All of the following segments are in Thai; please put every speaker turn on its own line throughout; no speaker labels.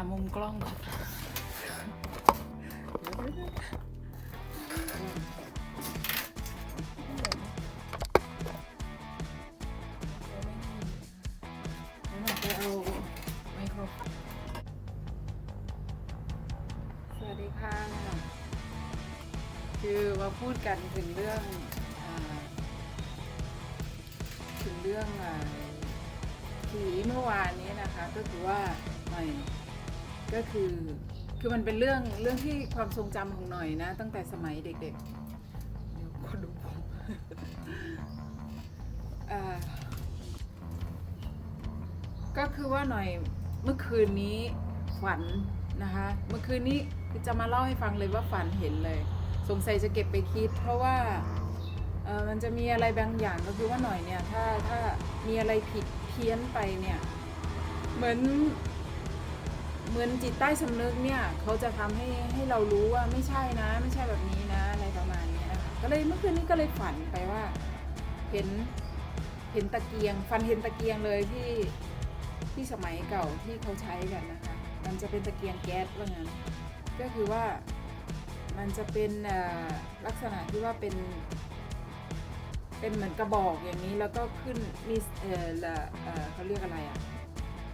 ามุมกล้องก่อนแล้วเราไปเอาไมโครสวัสดีค่ะ คือมาพูดกันถึงเรื่องอถึงเรื่องอผีเมื่อวานนี้นะคะ ก็คือว่าหน่อย ก็คือคือมันเป็นเรื่องเรื่องที่ความทรงจำของหน่อยนะ ตั้งแต่สมัยเด็กๆเดี๋ยวคนดูผมอ่าก็คือว่าหน่อยเมื่อคืนนี้ฝันนะคะ เมื่อคืนนี้จะมาเล่าให้ฟังเลยว่าฝันเห็นเลย สงสัยจะเก็บไปคิด เพราะว่าเออมันจะมีอะไรบางอย่างก็คือว่าหน่อยเนี่ยถ้าถ้ามีอะไรผิดเพี้ยนไปเนี่ย เหมือน เหมือนจิตใต้สำนึกเนี่ยเขาจะทำให้ให้เรารู้ว่าไม่ใช่นะ ไม่ใช่แบบนี้นะอะไรประมาณนี้นะคะก็เลยเมื่อคืนนี้ก็เลยฝันไปว่าเห็นเห็นตะเกียง ฟันเห็นตะเกียงเลยที่ที่สมัยเก่าที่เขาใช้กันนะคะ มันจะเป็นตะเกียงแก๊สว่างั้นก็คือว่ามันจะเป็นลักษณะที่ว่าเป็นเป็นเหมือนกระบอกอย่างนี้แล้วก็ขึ้นมีเออละเอ่อเขาเรียกอะไรอะ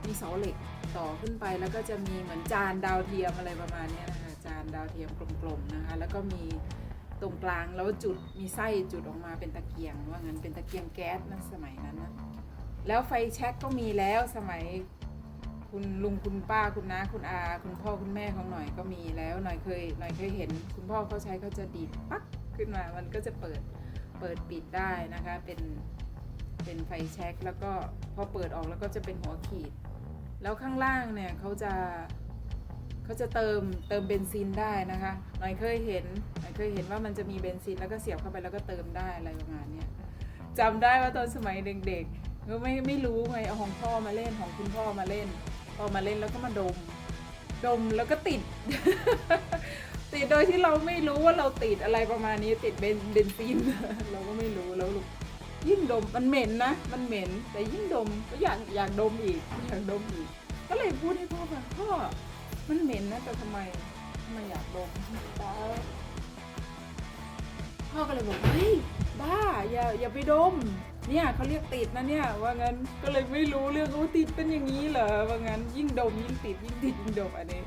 มีเสาเหล็ก ต่อขึ้นไปแล้วก็จะมีเหมือนจานดาวเทียมอะไรประมาณนี้นะคะจานดาวเทียมกลมๆนะคะแล้วก็มีตรงกลางแล้วจุดมีไส้จุดออกมาเป็นตะเกียง ว่างั้นเป็นตะเกียงแก๊สนะสมัยนั้นนะแล้วไฟแช็กก็มีแล้วสมัยคุณลุงคุณป้าคุณน้าคุณอา คุณพ่อคุณแม่ของหน่อยก็มีแล้วหน่อยเคยหน่อยเคยเห็น คุณพ่อเขาใช้เขาจะดีดปั๊กขึ้นมามันก็จะเปิดเปิดปิดได้นะคะเป็นเป็นไฟแช็กแล้วก็พอเปิดออกแล้วก็จะเป็นหัวขีด แล้วข้างล่างเนี่ยเขาจะเขาจะเติมเติมเบนซินได้นะคะหน่อยเคยเห็นหน่อยเคยเห็นว่ามันจะมีเบนซินแล้วก็เสียบเข้าไปแล้วก็เติมได้อะไรประมาณเนี้ยจำได้ว่าตอนสมัยเด็กๆก็ไม่ไม่รู้ไงเอาของพ่อมาเล่นของคุณพ่อมาเล่น พอมาเล่นแล้วก็มาดม ดมแล้วก็ติด ติดโดยที่เราไม่รู้ว่าเราติดอะไรประมาณนี้ติดเบนเบนซินเราก็ไม่รู้แล้วลูก ยิ่งดมมันเหม็นนะ มันเหม็น แต่ยิ่งดมก็อยากอยากดมอีกอยากดมอีก ก็เลยพูดให้พ่อฟังพ่อมันเหม็นนะแต่ทำไมทำไมอยากดมป้าพ่อก็เลยบอกเฮ้ยบ้าอย่าอย่าไปดม เนี่ยเขาเรียกติดนะเนี่ยว่างั้นก็เลยไม่รู้เรื่องว่าติดเป็นอย่างนี้เหรอว่างั้นยิ่งดมยิ่งติดยิ่งติดยิ่งดมอันนี้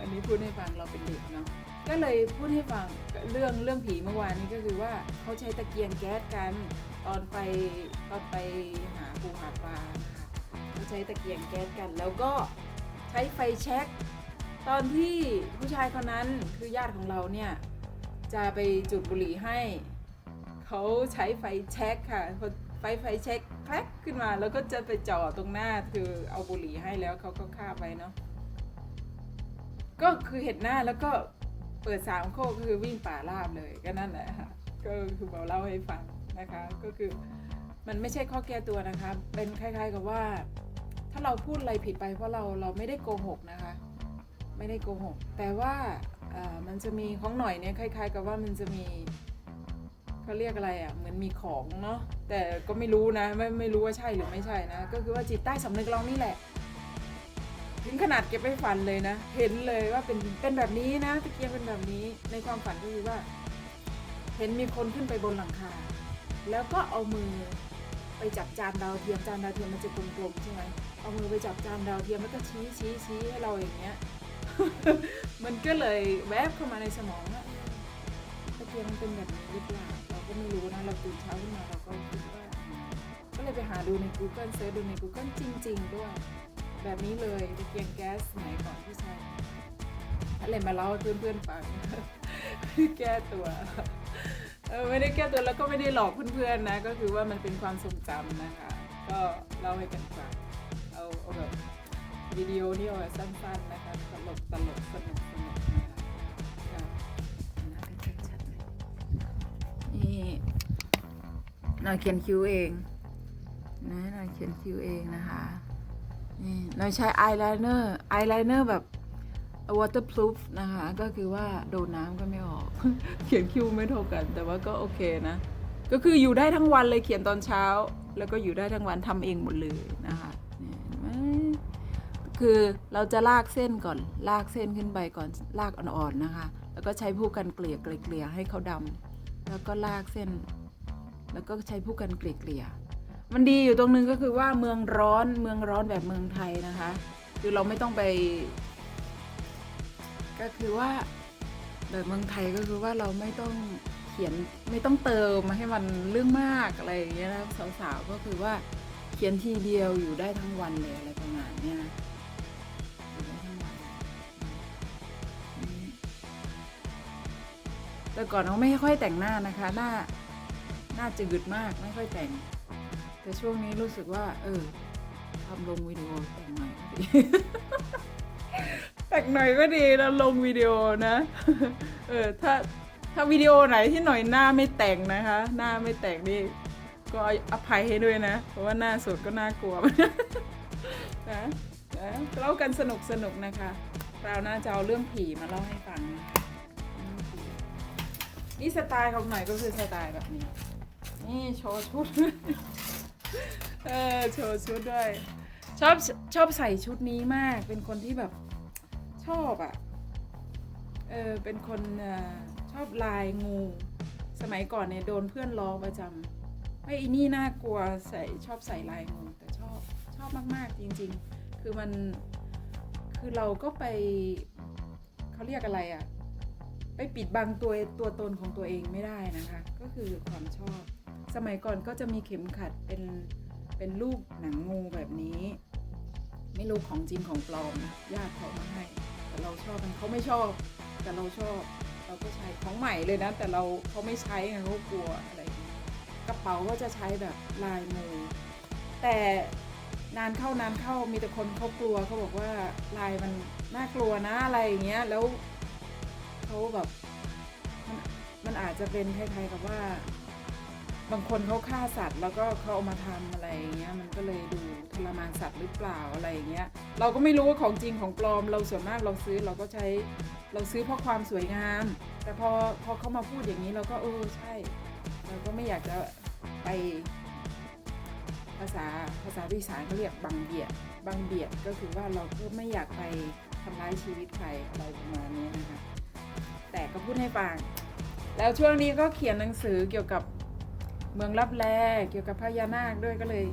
อันนี้พูดให้ฟังเราเป็นเด็กเนาะก็เลยพูดให้ฟัง เรื่องเรื่องผีเมื่อวานนี้ก็คือว่าเขาใช้ตะเกียงแก๊สกันตอนไปตอนไปหาปูหาปลานะคะเขาใช้ตะเกียงแก๊สกัน แล้วก็ใช้ไฟแช็กตอนที่ผู้ชายคนนั้นคือญาติของเราเนี่ยจะไปจุดบุหรี่ให้เขาใช้ไฟแช็กค่ะพอไฟไฟแช็กแคลกขึ้นมา แล้วก็จะไปจ่อตรงหน้าคือเอาบุหรี่ให้แล้วเขาก็ฆ่าไปเนาะก็คือเห็นหน้าแล้วก็ เปิดสามโคกก็คือวิ่งป่าราบเลยก็นั่นแหละค่ะก็คือเราเล่าให้ฟังนะคะ ก็คือมันไม่ใช่ข้อแก้ตัวนะคะ เป็นคล้าย ๆกับว่า ถ้าเราพูดอะไรผิดไปเพราะเราเราไม่ได้โกหกนะคะ ไม่ได้โกหก แต่ว่าอ่อมันจะมีของหน่อยเนี่ยคล้าย ๆ กับว่ามันจะมีเขาเรียกอะไรอะเหมือนมีของเนาะแต่ก็ไม่รู้นะไม่ไม่รู้ว่าใช่หรือไม่ใช่นะ ก็คือว่าจิตใต้สำนึกเรานี่แหละ ถึงขนาดเก็บไปฝันเลยนะ เห็นเลยว่าเป็นเป็นแบบนี้นะตะเกียงเป็นแบบนี้ ในความฝันก็คือว่า เห็นมีคนขึ้นไปบนหลังคา แล้วก็เอามือไปจับจานดาวเทียมจานดาวเทียมมันจะกลมๆใช่ไหมเอามือไปจับจานดาวเทียมแล้วก็ชี้ชี้ชี้ให้เราอย่างเงี้ย มันก็เลยแวบเข้ามาในสมองว่าเอ๊ะตะเกียงมันเป็นแบบนี้หรือเปล่าเราก็ไม่รู้นะเราตื่นเช้าขึ้นมาเราก็คิดว่าก็เลยไปหาดูใน Google เซิร์ชดูใน Google จริง ๆ ด้วย แบบนี้เลยตะเกียงแก๊สสมัยก่อนที่ใช้อะไรมาเล่าให้เพื่อนๆฟังแก้ตัวเออไม่ได้แก้ตัวแล้วก็ไม่ได้หลอกเพื่อนๆนะ ก็คือว่ามันเป็นความทรงจำนะคะ ก็เล่าให้กันฟังเอาเอาแบบวิดีโอนี่เอาแบบสั้นๆนะคะตลกตลกสนุกสนุกนะคะค่ะหน้ากันชัดๆเลยนี่หน่อยเขียนคิวเองนะหน่อยเขียนคิวเองนะคะ นี่เราใช้อายไลเนอร์อายไลเนอร์แบบ waterproof นะคะ ก็คือว่าโดนน้ำก็ไม่ออก เขียนคิ้วไม่เท่ากัน แต่ว่าก็โอเคนะ ก็คืออยู่ได้ทั้งวันเลยเขียนตอนเช้า แล้วก็อยู่ได้ทั้งวันทำเองหมดเลยนะคะนี่เห็นไหมคือเราจะลากเส้นก่อน ลากเส้นขึ้นไปก่อน ลากอ่อนๆนะคะ แล้วก็ใช้ผู้กันเกลี่ยเกลี่ยให้เขาดำแล้วก็ลากเส้น แล้วก็ใช้ผู้กันเกลี่ยเกลี่ย มันดีอยู่ตรงนึงก็คือว่าเมืองร้อนเมืองร้อนแบบเมืองไทยนะคะ คือเราไม่ต้องไป ก็คือว่าแบบเมืองไทยก็คือว่าเราไม่ต้องเขียนไม่ต้องเติมมาให้มันเรื่องมากอะไรอย่างเงี้ยนะสาวๆก็คือว่าเขียนทีเดียวอยู่ได้ทั้งวันเลยอะไรประมาณเนี้ยนะแต่ก่อนเขาไม่ค่อยแต่งหน้านะคะ หน้าหน้าจืดมากไม่ค่อยแต่ง แต่ช่วงนี้รู้สึกว่า เออทำลงวิดีโอแต่งหน่อยก็ดีแต่งหน่อยก็ดีแล้วลงวิดีโอนะ เออถ้าถ้าวิดีโอไหนที่หน่อยหน้าไม่แต่งนะคะ หน้าไม่แต่งนี่ก็อภัยให้ด้วยนะ เพราะว่าหน้าสดก็น่ากลัวนะนะเล่ากันสนุกสนุกนะคะคราวหน้าจะเอาเรื่องผีมาเล่าให้ฟังนะนี่สไตล์ของหน่อยก็คือสไตล์แบบนี้ นี่โชว์ชุด เออโชว์ชุดด้วย ชอบชอบใส่ชุดนี้มาก เป็นคนที่แบบชอบอะ่ะ เออเป็นคนอชอบลายงู สมัยก่อนเนี่ยโดนเพื่อนล้อประจำไอ้อีนี่น่ากลัวใส่ชอบใส่ลายงูแต่ชอบชอบมาก ๆ จริง ๆ คือมันคือเราก็ไปเขาเรียกอะไรอะ่ะไปปิดบังตัวตัวตนของตัวเองไม่ได้นะคะ ก็คือความชอบ สมัยก่อนก็จะมีเข็มขัดเป็น เป็นรูปหนังงูแบบนี้ ไม่รู้ของจริงของปลอมนะญาติเขามาให้ แต่เราชอบมันเขาไม่ชอบ แต่เราชอบ เราก็ใช้ของใหม่เลยนะ แต่เราเขาไม่ใช้ไงเขากลัวอะไรอย่างนี้กระเป๋าก็จะใช้แบบลายงูแต่นานเข้านานเข้ามีแต่คนเขากลัวเขาบอกว่าลายมันน่ากลัวนะอะไรอย่างเงี้ยแล้วเขาแบบมันมันอาจจะเป็นคล้ายๆกับว่า บางคนเขาฆ่าสัตว์แล้วก็เขาเอามาทำอะไรอย่างเงี้ยมันก็เลยดูทรมานสัตว์หรือเปล่าอะไรอย่างเงี้ยเราก็ไม่รู้ว่าของจริงของปลอม เราส่วนมากเราซื้อเราก็ใช้เราซื้อเพราะความสวยงาม แต่พอพอเขามาพูดอย่างนี้เราก็เออใช่ เราก็ไม่อยากจะไปภาษาภาษาวิสานเขาเรียกบังเบียดบังเบียดก็คือว่าเราก็ไม่อยากไปทำร้ายชีวิตใครอะไรประมาณนี้นะคะแต่ก็พูดให้ฟังแล้วช่วงนี้ก็เขียนหนังสือเกี่ยวกับ เมืองลับแลเกี่ยวกับพญานาคด้วยก็เลย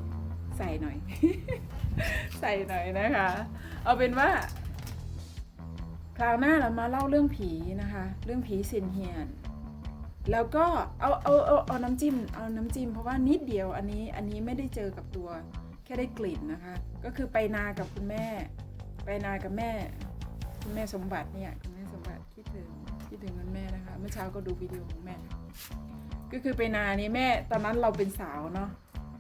ใส่หน่อย ใส่หน่อยนะคะ เอาเป็นว่า คราวหน้าเรามาเล่าเรื่องผีนะคะ เรื่องผีสินเฮียน แล้วก็เอาเอาเอาเอาน้ำจิ้มเอาน้ำจิ้มเพราะว่านิดเดียวอันนี้อันนี้ไม่ได้เจอกับตัวแค่ได้กลิ่นนะคะ ก็คือไปนากับคุณแม่ ไปนากับแม่ คุณแม่สมบัติเนี่ยคุณแม่สมบัติคิดถึงคิดถึงคุณแม่นะคะ เมื่อเช้าก็ดูวิดีโอของแม่ ก็คือไปนานี้แม่ตอนนั้นเราเป็นสาวเนาะ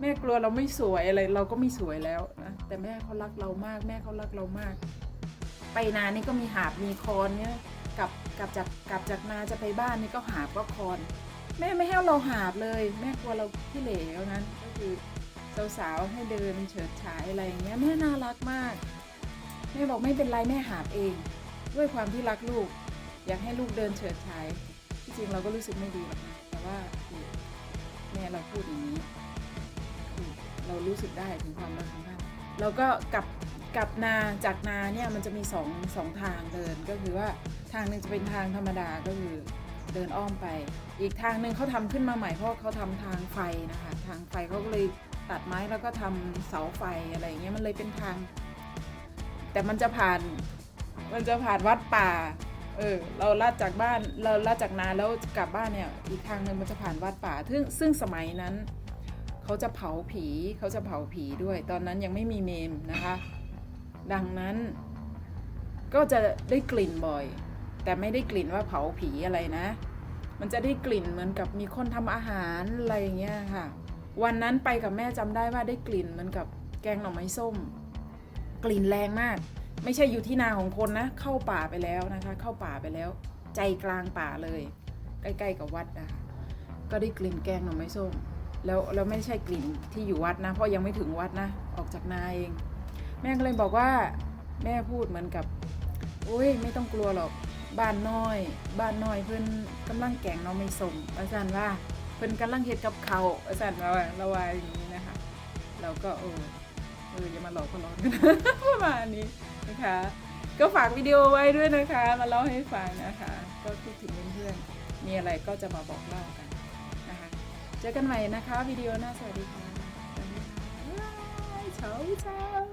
แม่กลัวเราไม่สวยอะไรเราก็ไม่สวยแล้วนะแต่แม่เขารักเรามากแม่เขารักเรามาก ไปนานี่ก็มีหาบมีคอนเนี่ยกลับกลับจากกลับจากนาจะไปบ้านนี่ก็หาบก็คอน แม่ไม่ให้เราหาบเลย แม่กลัวเราขี้เหร่นั้นก็คือสาวๆให้เดินเฉิดฉายอะไรอย่างเงี้ยแม่น่ารักมากแม่บอกไม่เป็นไรแม่หาบเอง ด้วยความที่รักลูก อยากให้ลูกเดินเฉิดฉายที่จริงเราก็รู้สึกไม่ดีหรอกนะ แต่ว่าแม่เราพูดอย่างนี้เรารู้สึกได้ถึงความรักของท่านเราก็กลับกลับนาจากนาเนี่ยมันจะมีสองสองทางเดินก็คือว่าทางหนึ่งจะเป็นทางธรรมดาก็คือเดินอ้อมไป อีกทางหนึ่งเขาทำขึ้นมาใหม่เพราะเขาทำทางไฟนะคะทางไฟเขาก็เลยตัดไม้แล้วก็ทำเสาไฟอะไรเงี้ยมันเลยเป็นทาง แต่มันจะผ่านมันจะผ่านวัดป่า เออเราลาดจากบ้านเราลาดจากนาแล้วกลับบ้านเนี่ยอีกทางหนึ่งมันจะผ่านวัดป่าซึ่งซึ่งสมัยนั้นเขาจะเผาผีเขาจะเผาผีด้วย ตอนนั้นยังไม่มีเมมนะคะ ดังนั้น ก็จะได้กลิ่นบ่อย แต่ไม่ได้กลิ่นว่าเผาผีอะไรนะ มันจะได้กลิ่นเหมือนกับมีคนทำอาหารอะไรอย่างเงี้ยค่ะ วันนั้นไปกับแม่จำได้ว่าได้กลิ่นเหมือนกับแกงหน่อไม้ส้ม กลิ่นแรงมาก ไม่ใช่อยู่ที่นาของคนนะ เข้าป่าไปแล้วนะคะ เข้าป่าไปแล้ว ใจกลางป่าเลย ใกล้ๆกับวัดนะคะก็ได้กลิ่นแกงหน่อไม้ส้มแล้วแล้วไม่ใช่กลิ่นที่อยู่วัดนะ เพราะยังไม่ถึงวัดนะ ออกจากนาเอง แม่ก็เลยบอกว่าแม่พูดเหมือนกับโอ้ยไม่ต้องกลัวหรอกบ้านน้อย บ้านน้อยเพื่อนกำลังแกงหน่อไม้ส้มอาจารย์ว่าเพิ่นกำลังเฮ็ดกับเขาอาจารย์ว่าเราว่าอย่างนี้นะคะเราก็เออ อออย่ามาหลอกคนนอนประมาณนี้นะคะ ก็ฝากวิดีโอไว้ด้วยนะคะ มาเล่าให้ฟังนะคะ ก็คิดถึงเพื่อนๆมีอะไรก็จะมาบอกเล่ากันนะคะ เจอกันใหม่นะคะวิดีโอหน้าสวัสดีค่ะบ๊เช้าเช้า